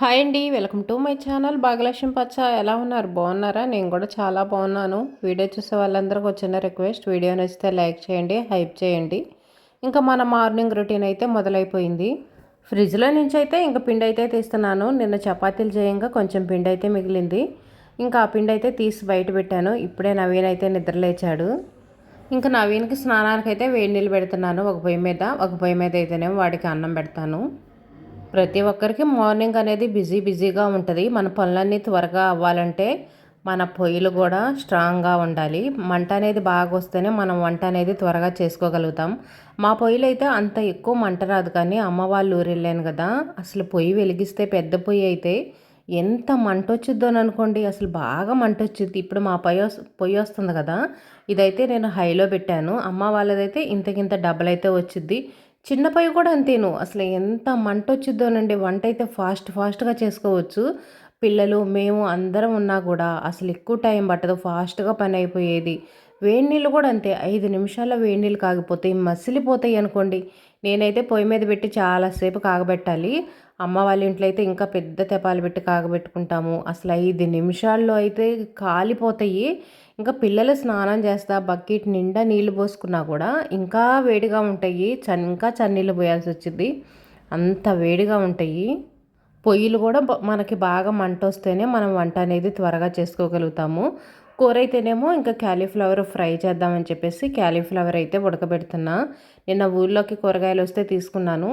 Hi అండి welcome to my channel Bhagyalakshmi పచ్చ. ఎలా ఉన్నారు? బాగున్నారా? నేను కూడా చాలా బాగున్నాను. వీడియో చూసే వాళ్ళందరికీ వచ్చిన రిక్వెస్ట్ వీడియో నచ్చితే లైక్ చేయండి హైప్ చేయండి. ఇంకా మన మార్నింగ్ రొటీన్ అయితే మొదలైపోయింది. ఫ్రిడ్జ్లో నుంచి అయితే ఇంకా పిండి అయితే తీస్తున్నాను. నిన్న చపాతీలు చేయంగా కొంచెం పిండి అయితే మిగిలింది. ఇంకా ఆ పిండి అయితే తీసి బయట పెట్టాను. ఇప్పుడే నవీన్ అయితే నిద్రలేచాడు ఇంకా నవీన్కి స్నానానికి అయితే వేడి నీళ్ళు పెడుతున్నాను. ఒక పొయ్యి మీద ఒక పొయ్యి మీద అయితేనేమో వాడికి అన్నం పెడతాను. ప్రతి ఒక్కరికి మార్నింగ్ అనేది బిజీ బిజీగా ఉంటుంది. మన పనులన్నీ త్వరగా అవ్వాలంటే మన పొయ్యిలు కూడా స్ట్రాంగ్గా ఉండాలి. మంట అనేది బాగా వస్తేనే మనం వంట అనేది త్వరగా చేసుకోగలుగుతాం. మా పొయ్యిలు అయితే అంత ఎక్కువ మంట రాదు కానీ అమ్మ వాళ్ళు ఊరు వెళ్ళాను కదా అసలు పొయ్యి వెలిగిస్తే పెద్ద పొయ్యి అయితే ఎంత మంట వచ్చిద్దో అనుకోండి. అసలు బాగా మంట వచ్చింది ఇప్పుడు మా పొయ్యి పొయ్యి వస్తుంది కదా ఇదైతే నేను హైలో పెట్టాను. అమ్మ వాళ్ళదైతే ఇంతకింత డబ్బులైతే అయితే వచ్చింది చిన్న పొయ్యి కూడా అంతేను. అసలు ఎంత మంట వచ్చిద్దోనండి వంట అయితే ఫాస్ట్ ఫాస్ట్గా చేసుకోవచ్చు. పిల్లలు మేము అందరం ఉన్నా కూడా అసలు ఎక్కువ టైం పట్టదు. ఫాస్ట్గా పని అయిపోయేది వేడి నీళ్ళు కూడా అంతే. ఐదు నిమిషాల్లో వేడి నీళ్ళు కాగిపోతాయి. మసిలిపోతాయి అనుకోండి. నేనైతే పొయ్యి మీద పెట్టి చాలాసేపు కాగబెట్టాలి. అమ్మ వాళ్ళ ఇంట్లో అయితే ఇంకా పెద్ద తెపాలు పెట్టి కాగబెట్టుకుంటాము. అసలు ఐదు నిమిషాల్లో అయితే కాలిపోతాయి. ఇంకా పిల్లలు స్నానం చేస్తా బకెట్ నిండా నీళ్ళు పోసుకున్నా కూడా ఇంకా వేడిగా ఉంటాయి. ఇంకా చన్నీళ్ళు పోయాల్సి వచ్చింది. అంత వేడిగా ఉంటాయి. పొయ్యిలు కూడా మనకి బాగా మంట వస్తేనే మనం వంట అనేది త్వరగా చేసుకోగలుగుతాము. కూర అయితేనేమో ఇంకా క్యాలీఫ్లవర్ ఫ్రై చేద్దామని చెప్పేసి క్యాలీఫ్లవర్ అయితే ఉడకబెడుతున్నా. నిన్న ఊళ్ళోకి కూరగాయలు వస్తే తీసుకున్నాను.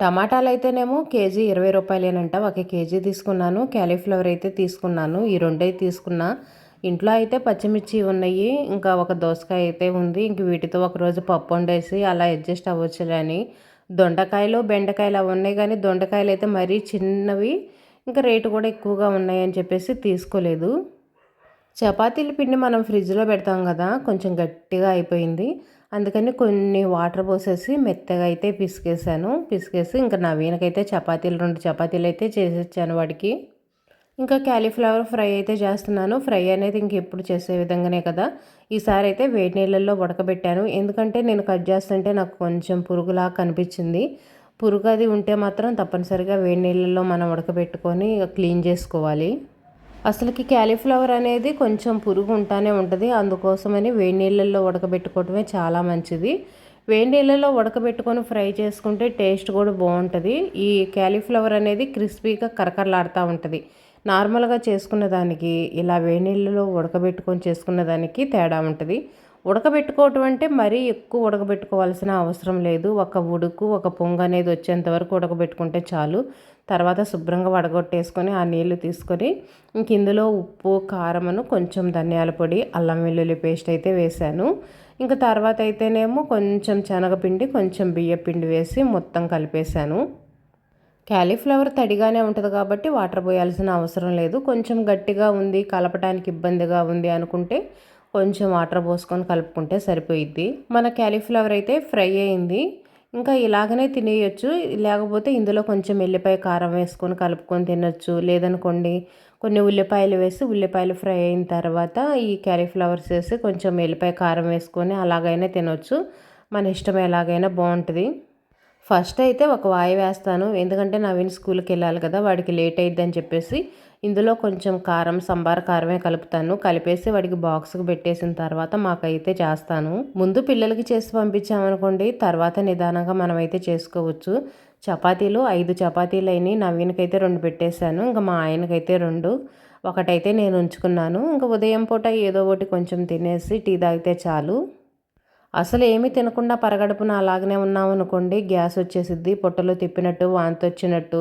టమాటాలు అయితేనేమో కేజీ ఇరవై రూపాయలేనంట. ఒక కేజీ తీసుకున్నాను. క్యాలీఫ్లవర్ అయితే తీసుకున్నాను. ఈ రెండే తీసుకున్నా. ఇంట్లో అయితే పచ్చిమిర్చి ఉన్నాయి ఇంకా ఒక దోసకాయ అయితే ఉంది. ఇంక వీటితో ఒకరోజు పప్పు వండేసి అలా అడ్జస్ట్ అవ్వచ్చులే అని. దొండకాయలు బెండకాయలు అవి ఉన్నాయి కానీ దొండకాయలు అయితే మరీ చిన్నవి ఇంకా రేటు కూడా ఎక్కువగా ఉన్నాయని చెప్పేసి తీసుకోలేదు. చపాతీల పిండి మనం ఫ్రిడ్జ్లో పెడతాం కదా కొంచెం గట్టిగా అయిపోయింది. అందుకని కొన్ని వాటర్ పోసేసి మెత్తగా అయితే పిసికేసాను పిసికేసి ఇంకా నవీనకైతే చపాతీలు రెండు చపాతీలు అయితే చేసేచ్చాను వాడికి ఇంకా క్యాలీఫ్లవర్ ఫ్రై అయితే చేస్తున్నాను. ఫ్రై అనేది ఇంక ఎప్పుడు చేసే విధంగానే కదా. ఈసారి అయితే వేడి నీళ్ళల్లో ఉడకబెట్టాను. ఎందుకంటే నేను కట్ చేస్తుంటే నాకు కొంచెం పురుగులా కనిపించింది. పురుగు అది ఉంటే మాత్రం తప్పనిసరిగా వేడి నీళ్ళల్లో మనం ఉడకబెట్టుకొని క్లీన్ చేసుకోవాలి. అసలుకి క్యాలీఫ్లవర్ అనేది కొంచెం పురుగు ఉంటానే ఉంటుంది. అందుకోసమని వేడి నీళ్ళల్లో ఉడకబెట్టుకోవటమే చాలా మంచిది. వేడి నీళ్ళలో ఉడకబెట్టుకొని ఫ్రై చేసుకుంటే టేస్ట్ కూడా బాగుంటుంది. ఈ క్యాలీఫ్లవర్ అనేది క్రిస్పీగా కరకరలాడుతూ ఉంటుంది. నార్మల్గా చేసుకున్న దానికి ఇలా వేడి నీళ్ళలో ఉడకబెట్టుకొని చేసుకున్న దానికి తేడా ఉంటుంది. ఉడకబెట్టుకోవటం అంటే మరీ ఎక్కువ ఉడకబెట్టుకోవాల్సిన అవసరం లేదు. ఒక ఉడుకు ఒక పొంగు అనేది వచ్చేంత వరకు ఉడకబెట్టుకుంటే చాలు. తర్వాత శుభ్రంగా వడగొట్టేసుకొని ఆ నీళ్ళు తీసుకొని ఇంక ఇందులో ఉప్పు కారమును కొంచెం ధనియాల పొడి అల్లం వెల్లుల్లి పేస్ట్ అయితే వేశాను ఇంకా తర్వాత అయితేనేమో కొంచెం శనగపిండి కొంచెం బియ్య పిండి వేసి మొత్తం కలిపేశాను క్యాలీఫ్లవర్ తడిగానే ఉంటుంది కాబట్టి వాటర్ పోయాల్సిన అవసరం లేదు. కొంచెం గట్టిగా ఉంది కలపడానికి ఇబ్బందిగా ఉంది అనుకుంటే కొంచెం వాటర్ పోసుకొని కలుపుకుంటే సరిపోయిద్ది. మన క్యాలీఫ్లవర్ అయితే ఫ్రై అయింది. ఇంకా ఇలాగనే తినేయచ్చు. లేకపోతే ఇందులో కొంచెం ఎల్లిపాయ కారం వేసుకొని కలుపుకొని తినొచ్చు. లేదనుకోండి కొన్ని ఉల్లిపాయలు వేసి ఉల్లిపాయలు ఫ్రై అయిన తర్వాత ఈ క్యాలీఫ్లవర్స్ వేసి కొంచెం ఎల్లిపాయ కారం వేసుకొని అలాగైనా తినొచ్చు. మన ఇష్టం ఎలాగైనా బాగుంటుంది. ఫస్ట్ అయితే ఒక వాయి వేస్తాను. ఎందుకంటే నవీన్ స్కూల్కి వెళ్ళాలి కదా వాడికి లేట్ అయిద్దని చెప్పేసి ఇందులో కొంచెం కారం సంబార కారమే కలుపుతాను. కలిపేసి వాడికి బాక్స్కి పెట్టేసిన తర్వాత మాకైతే చేస్తాను. ముందు పిల్లలకి చేసి పంపించామనుకోండి తర్వాత నిదానంగా మనమైతే చేసుకోవచ్చు. చపాతీలు ఐదు చపాతీలు అయినాయి. నవీన్కైతే రెండు పెట్టేశాను. ఇంకా మా ఆయనకైతే రెండు. ఒకటైతే నేను ఉంచుకున్నాను. ఇంకా ఉదయం పూట ఏదో ఒకటి కొంచెం తినేసి టీ తాగితే చాలు. అసలు ఏమీ తినకుండా పరగడుపున అలాగనే ఉన్నాం అనుకోండి గ్యాస్ వచ్చేసిద్ది పొట్టలో తిప్పినట్టు వాంతి వచ్చినట్టు.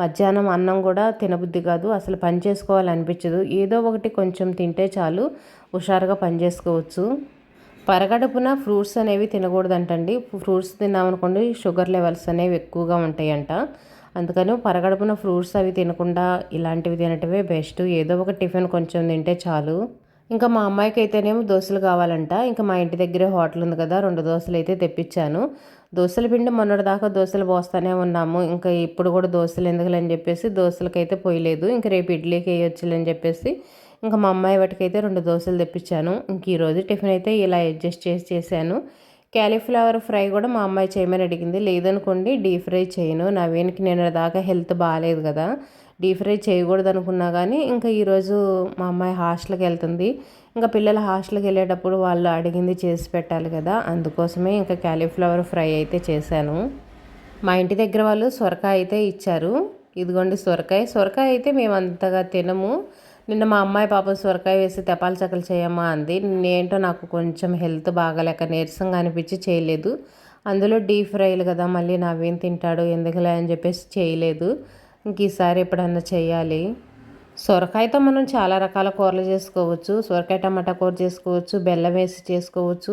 మధ్యాహ్నం అన్నం కూడా తినబుద్ధి కాదు అసలు పని చేసుకోవాలనిపించదు. ఏదో ఒకటి కొంచెం తింటే చాలు హుషారుగా పని చేసుకోవచ్చు. పరగడుపున ఫ్రూట్స్ అనేవి తినకూడదంటండి. ఫ్రూట్స్ తిన్నామనుకోండి షుగర్ లెవెల్స్ అనేవి ఎక్కువగా ఉంటాయంట. అందుకని పరగడుపున ఫ్రూట్స్ అవి తినకుండా ఇలాంటివి తినటమే బెస్ట్. ఏదో ఒక టిఫిన్ కొంచెం తింటే చాలు. ఇంకా మా అమ్మాయికి అయితేనేమో దోశలు కావాలంట. ఇంకా మా ఇంటి దగ్గరే హోటల్ ఉంది కదా రెండు దోశలు అయితే తెప్పించాను దోశల పిండి మొన్నటి దాకా దోశలు పోస్తానే ఉన్నాము. ఇంకా ఇప్పుడు కూడా దోశలు ఎందుకులని చెప్పేసి దోశలకైతే పోయలేదు. ఇంకా రేపు ఇడ్లీకి వేయొచ్చులని చెప్పేసి ఇంకా మా అమ్మాయి వాటికైతే రెండు దోశలు తెప్పించాను ఇంక ఈరోజు టిఫిన్ అయితే ఇలా అడ్జస్ట్ చేసి చేశాను. క్యాలీఫ్లవర్ ఫ్రై కూడా మా అమ్మాయి చేయమని అడిగింది. లేదనుకోండి డీప్ ఫ్రై చేయను. నవీన్కి నేను దాకా హెల్త్ బాగాలేదు కదా. డీప్ ఫ్రై చేయకూడదు అనుకున్నా కానీ ఇంకా ఈరోజు మా అమ్మాయి హాస్టల్కి వెళ్తుంది. ఇంకా పిల్లల హాస్టల్కి వెళ్ళేటప్పుడు వాళ్ళు అడిగింది చేసి పెట్టాలి కదా అందుకోసమే ఇంకా క్యాలీఫ్లవర్ ఫ్రై అయితే చేశాను. మా ఇంటి దగ్గర వాళ్ళు సొరకాయ అయితే ఇచ్చారు. ఇదిగోండి సొరకాయ. సొరకాయ అయితే మేము అంతగా తినము. నిన్న మా అమ్మాయి పాపం సొరకాయ వేసి తెపాల చక్కలు చేయమ్మా అంది. నేంటో నాకు కొంచెం హెల్త్ బాగాలేక నీరసంగా అనిపించి చేయలేదు. అందులో డీప్ ఫ్రైలు కదా మళ్ళీ నవ్వేం తింటాడు ఎందుకులే అని చెప్పేసి చేయలేదు. ఇంక ఈసారి ఎప్పుడన్నా చేయాలి సొరకాయతో మనం చాలా రకాల కూరలు చేసుకోవచ్చు. సొరకాయ టమాటా కూర చేసుకోవచ్చు. బెల్లం వేసి చేసుకోవచ్చు.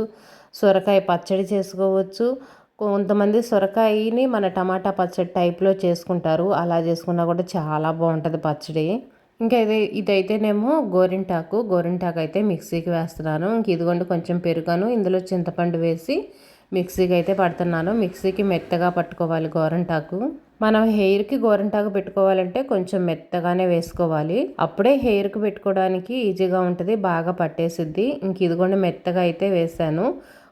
సొరకాయ పచ్చడి చేసుకోవచ్చు. కొంతమంది సొరకాయని మన టమాటా పచ్చడి టైప్లో చేసుకుంటారు. అలా చేసుకున్నా కూడా చాలా బాగుంటుంది పచ్చడి. ఇంకా ఇది ఇదైతేనేమో గోరింటాకు. గోరింటాకు అయితే మిక్సీకి వేస్తున్నాను. ఇంక ఇదిగోండి కొంచెం పెరుగాను. ఇందులో చింతపండు వేసి మిక్సీకి అయితే పడుతున్నాను. మిక్సీకి మెత్తగా పట్టుకోవాలి గోరింటాకు. మనం హెయిర్కి గోరంటాకు పెట్టుకోవాలంటే కొంచెం మెత్తగానే వేసుకోవాలి. అప్పుడే హెయిర్కి పెట్టుకోవడానికి ఈజీగా ఉంటుంది బాగా పట్టేసిద్ది. ఇంక ఇదిగోండి మెత్తగా అయితే వేసాను.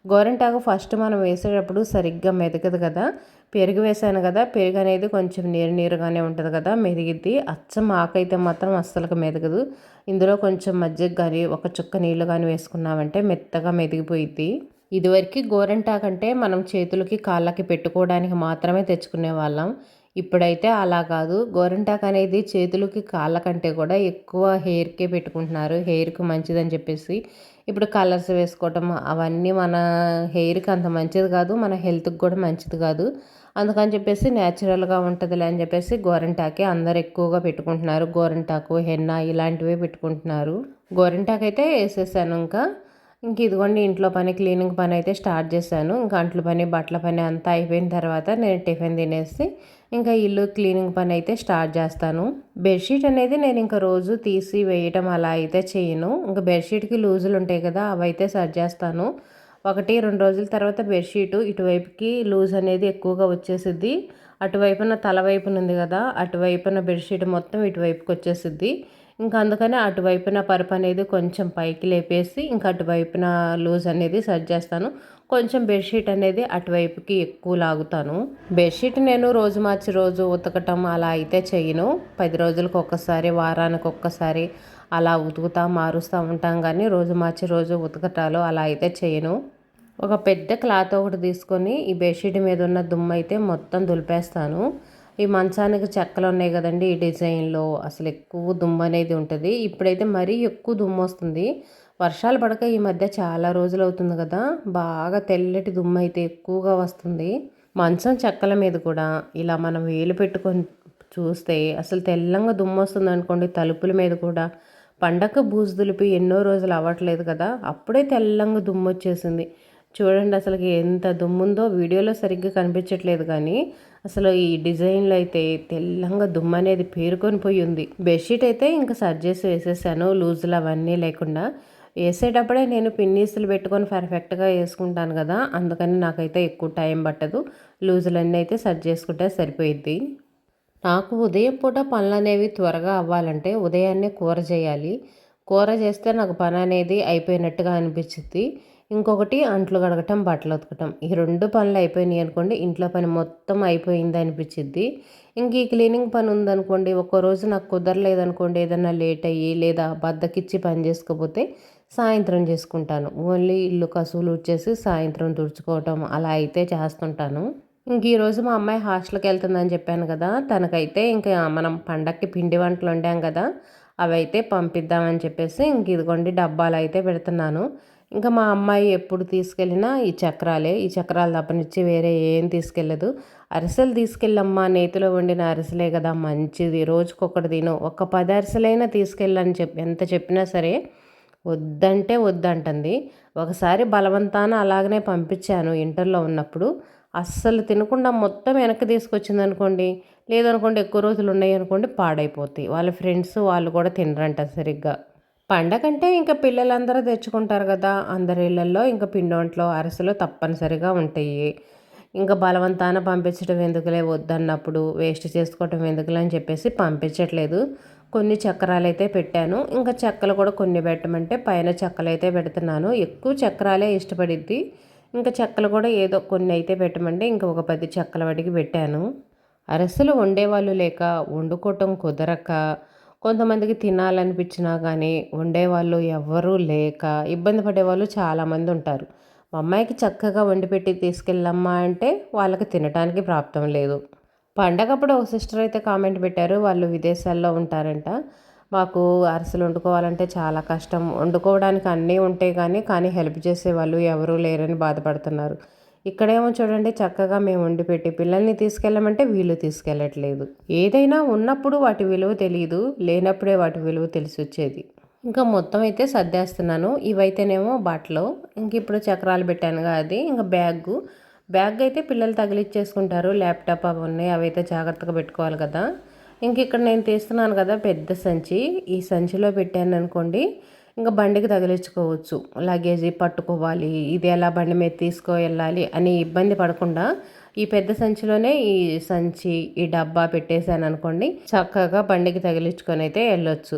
గోరంటాకు ఫస్ట్ మనం వేసేటప్పుడు సరిగ్గా మెదగదు కదా. పెరుగు వేసాను కదా పెరుగు అనేది కొంచెం నీరు నీరుగానే ఉంటుంది కదా మెదిగిద్ది. అచ్చం ఆకైతే మాత్రం అస్సలకు మెదగదు. ఇందులో కొంచెం మజ్జిగ కానీ ఒక చుక్క నీళ్ళు కానీ వేసుకున్నామంటే మెత్తగా మెదిగిపోయిద్ది. ఇదివరకు గోరంటాకంటే మనం చేతులకి కాళ్ళకి పెట్టుకోవడానికి మాత్రమే తెచ్చుకునే వాళ్ళం. ఇప్పుడైతే అలా కాదు. గోరంటాక్ అనేది చేతులకి కాళ్ళ కంటే కూడా ఎక్కువ హెయిర్కే పెట్టుకుంటున్నారు. హెయిర్కి మంచిదని చెప్పేసి. ఇప్పుడు కలర్స్ వేసుకోవటం అవన్నీ మన హెయిర్కి అంత మంచిది కాదు. మన హెల్త్కి కూడా మంచిది కాదు. అందుకని చెప్పేసి న్యాచురల్గా ఉంటుందిలే అని చెప్పేసి గోరంటాకే అందరు ఎక్కువగా పెట్టుకుంటున్నారు. గోరంటాకు హెన్నా ఇలాంటివే పెట్టుకుంటున్నారు. గోరింటాకు అయితే వేసేసాను ఇంకా. ఇంక ఇదిగోండి ఇంట్లో పని క్లీనింగ్ పని అయితే స్టార్ట్ చేశాను. ఇంకా అంట్ల పని బట్టల పని అంతా అయిపోయిన తర్వాత నేను టిఫిన్ తినేసి ఇంకా ఇల్లు క్లీనింగ్ పని అయితే స్టార్ట్ చేస్తాను. బెడ్షీట్ అనేది నేను ఇంకా రోజు తీసి వేయటం అలా అయితే చేయను. ఇంకా బెడ్షీట్కి లూజులు ఉంటాయి కదా అవి అయితే సర్జ్ చేస్తాను. ఒకటి రెండు రోజుల తర్వాత బెడ్షీటు ఇటువైపుకి లూజ్ అనేది ఎక్కువగా వచ్చేసిద్ది. అటువైపున తల వైపున ఉంది కదా అటువైపున బెడ్షీట్ మొత్తం ఇటువైపుకి వచ్చేసిద్ది. ఇంకా అందుకని అటువైపున పరుపు అనేది కొంచెం పైకి లేపేసి ఇంకా అటువైపున లూజ్ అనేది సెట్ చేస్తాను. కొంచెం బెడ్షీట్ అనేది అటువైపుకి ఎక్కువ లాగుతాను. బెడ్షీట్ నేను రోజు మార్చి రోజు ఉతకటం అలా అయితే చేయను. పది రోజులకు ఒక్కసారి వారానికి ఒక్కసారి అలా ఉతుకుతా మారుస్తూ ఉంటాం కానీ రోజు మార్చి రోజు ఉతకటాలు అలా అయితే చేయను. ఒక పెద్ద క్లాత్ ఒకటి తీసుకొని ఈ బెడ్షీట్ మీద ఉన్న దుమ్ము అయితే మొత్తం దులిపేస్తాను. ఈ మంచానికి చెక్కలు ఉన్నాయి కదండి ఈ డిజైన్లో. అసలు ఎక్కువ దుమ్ము అనేది ఉంటుంది. ఇప్పుడైతే మరీ ఎక్కువ దుమ్ము వస్తుంది. వర్షాలు పడక ఈ మధ్య చాలా రోజులు అవుతుంది కదా. బాగా తెల్లటి దుమ్ము అయితే ఎక్కువగా వస్తుంది. మంచం చెక్కల మీద కూడా ఇలా మనం వేలు పెట్టుకొని చూస్తే అసలు తెల్లంగా దుమ్ము వస్తుంది అనుకోండి తలుపుల మీద కూడా. పండగ బూజు దులిపి ఎన్నో రోజులు అవ్వట్లేదు కదా. అప్పుడే తెల్లంగా దుమ్ము వచ్చేసింది. చూడండి అసలుకి ఎంత దుమ్ముందో వీడియోలో సరిగ్గా కనిపించట్లేదు కానీ అసలు ఈ డిజైన్లో అయితే తెల్లంగా దుమ్ము అనేది పేరుకొని పోయి ఉంది. బెడ్షీట్ అయితే ఇంకా సర్జ్ చేసి వేసేసాను లూజులు అవన్నీ లేకుండా. వేసేటప్పుడే నేను పిన్నీసులు పెట్టుకొని పర్ఫెక్ట్గా వేసుకుంటాను కదా అందుకని నాకైతే ఎక్కువ టైం పట్టదు. లూజులన్నీ అయితే సర్జ్ చేసుకుంటే సరిపోయిద్ది. నాకు ఉదయం పూట పనులు అనేవి త్వరగా అవ్వాలంటే ఉదయాన్నే కూర చేయాలి. కూర చేస్తే నాకు పని అనేది అయిపోయినట్టుగా అనిపించింది ఇంకొకటి అంట్లు కడగటం బట్టలు ఉతకటం. ఈ రెండు పనులు అయిపోయినాయి అనుకోండి ఇంట్లో పని మొత్తం అయిపోయింది అనిపించిద్ది. ఇంక ఈ క్లీనింగ్ పని ఉందనుకోండి ఒక్కరోజు నాకు కుదరలేదనుకోండి ఏదన్నా లేట్ అయ్యి లేదా బద్దకిచ్చి పని చేసుకోపోతే సాయంత్రం చేసుకుంటాను. ఓన్లీ ఇల్లు కసువులు వచ్చేసి సాయంత్రం తుడుచుకోవటం అలా అయితే చేస్తుంటాను. ఇంక ఈరోజు మా అమ్మాయి హాస్టల్కి వెళ్తుందని చెప్పాను కదా తనకైతే ఇంకా మనం పండక్కి పిండి వంటలు వండాం కదా అవి అయితే పంపిద్దామని చెప్పేసి ఇంక ఇదిగోండి డబ్బాలు అయితే పెడుతున్నాను. ఇంకా మా అమ్మాయి ఎప్పుడు తీసుకెళ్ళినా ఈ చక్రాలే. ఈ చక్రాలు తప్పనిచ్చి వేరే ఏం తీసుకెళ్ళదు. అరిసెలు తీసుకెళ్ళమ్మా. నేతిలో వండిన అరిసెలే కదా మంచిది. రోజుకొకటి తిను. ఒక పది అరిసెలైనా తీసుకెళ్ళని చెప్పి ఎంత చెప్పినా సరే వద్దంటే వద్దంటుంది. ఒకసారి బలవంతాన అలాగనే పంపించాను ఇంటర్లో ఉన్నప్పుడు. అస్సలు తినకుండా మొత్తం వెనక్కి తీసుకొచ్చింది అనుకోండి లేదనుకోండి ఎక్కువ రోజులు ఉన్నాయి అనుకోండి పాడైపోతాయి వాళ్ళ ఫ్రెండ్స్ వాళ్ళు కూడా తినరంట సరిగ్గా. పండగంటే ఇంకా పిల్లలందరూ తెచ్చుకుంటారు కదా. అందరి ఇళ్ళల్లో ఇంకా పిండి అరసలు తప్పనిసరిగా ఉంటాయి. ఇంకా బలవంతాన పంపించడం ఎందుకులే వద్దన్నప్పుడు వేస్ట్ చేసుకోవటం ఎందుకులే అని చెప్పేసి పంపించట్లేదు. కొన్ని చక్రాలు అయితే పెట్టాను. ఇంకా చెక్కలు కూడా కొన్ని పెట్టమంటే పైన చెక్కలు అయితే పెడుతున్నాను. ఎక్కువ చక్రాలే ఇష్టపడిద్ది. ఇంకా చెక్కలు కూడా ఏదో కొన్ని అయితే పెట్టమంటే ఇంకా ఒక పది చెక్కల వాటికి పెట్టాను. అరసలు వండేవాళ్ళు లేక వండుకోవటం కుదరక కొంతమందికి తినాలనిపించినా కానీ వండేవాళ్ళు ఎవ్వరూ లేక ఇబ్బంది పడేవాళ్ళు చాలామంది ఉంటారు. మా అమ్మాయికి చక్కగా వండి పెట్టి తీసుకెళ్ళమ్మా అంటే వాళ్ళకి తినడానికి ప్రాప్తం లేదు. పండగప్పుడు ఒక సిస్టర్ అయితే కామెంట్ పెట్టారు వాళ్ళు విదేశాల్లో ఉంటారంట. మాకు అరిసెలు వండుకోవాలంటే చాలా కష్టం. వండుకోవడానికి అన్నీ ఉంటాయి కానీ కానీ హెల్ప్ చేసే వాళ్ళు ఎవరూ లేరని బాధపడుతున్నారు. ఇక్కడేమో చూడండి చక్కగా మేము వండి పెట్టి పిల్లల్ని తీసుకెళ్ళమంటే వీళ్ళు తీసుకెళ్ళట్లేదు. ఏదైనా ఉన్నప్పుడు వాటి విలువ తెలియదు లేనప్పుడే వాటి విలువ తెలిసి వచ్చేది ఇంకా మొత్తం అయితే సర్దేస్తున్నాను. ఇవైతేనేమో బట్టలు. ఇంక ఇప్పుడు చక్రాలు పెట్టానుగా అది ఇంకా బ్యాగ్. బ్యాగ్ అయితే పిల్లలు తగిలిచ్చేసుకుంటారు. ల్యాప్టాప్ అవి ఉన్నాయి అవి అయితే జాగ్రత్తగా పెట్టుకోవాలి కదా. ఇంక ఇక్కడ నేను తీస్తున్నాను కదా పెద్ద సంచి. ఈ సంచిలో పెట్టాను అనుకోండి ఇంకా బండికి తగిలించుకోవచ్చు. లగేజీ పట్టుకోవాలి ఇది ఎలా బండి మీద తీసుకువెళ్ళాలి అని ఇబ్బంది పడకుండా ఈ పెద్ద సంచిలోనే ఈ సంచి ఈ డబ్బా పెట్టేశాను అనుకోండి చక్కగా బండికి తగిలించుకొని అయితే వెళ్ళొచ్చు.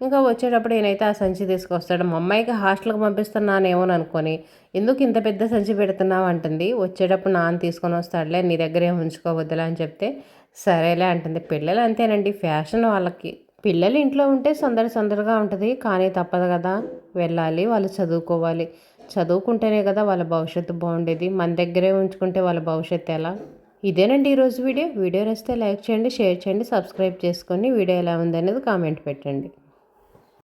ఇంకా వచ్చేటప్పుడు నేనైతే ఆ సంచి తీసుకొస్తాడు. మా అమ్మాయికి హాస్టల్కి పంపిస్తున్నానేమో అనుకొని ఎందుకు ఇంత పెద్ద సంచి పెడుతున్నావు? అంటుంది. వచ్చేటప్పుడు నాన్న తీసుకొని వస్తాడులే నీ దగ్గర ఏం ఉంచుకోవద్దులే అని చెప్తే సరేలే అంటుంది. పిల్లలు అంతేనండి ఫ్యాషన్ వాళ్ళకి. పిల్లలు ఇంట్లో ఉంటే సందడి సందడిగా ఉంటుంది కానీ తప్పదు కదా. వెళ్ళాలి వాళ్ళు చదువుకోవాలి. చదువుకుంటేనే కదా వాళ్ళ భవిష్యత్తు బాగుండేది. మన దగ్గరే ఉంచుకుంటే వాళ్ళ భవిష్యత్తు ఎలా? ఇదేనండి ఈరోజు వీడియో. వీడియో నచ్చితే లైక్ చేయండి షేర్ చేయండి సబ్స్క్రైబ్ చేసుకొని వీడియో ఎలా ఉందనేది కామెంట్ పెట్టండి.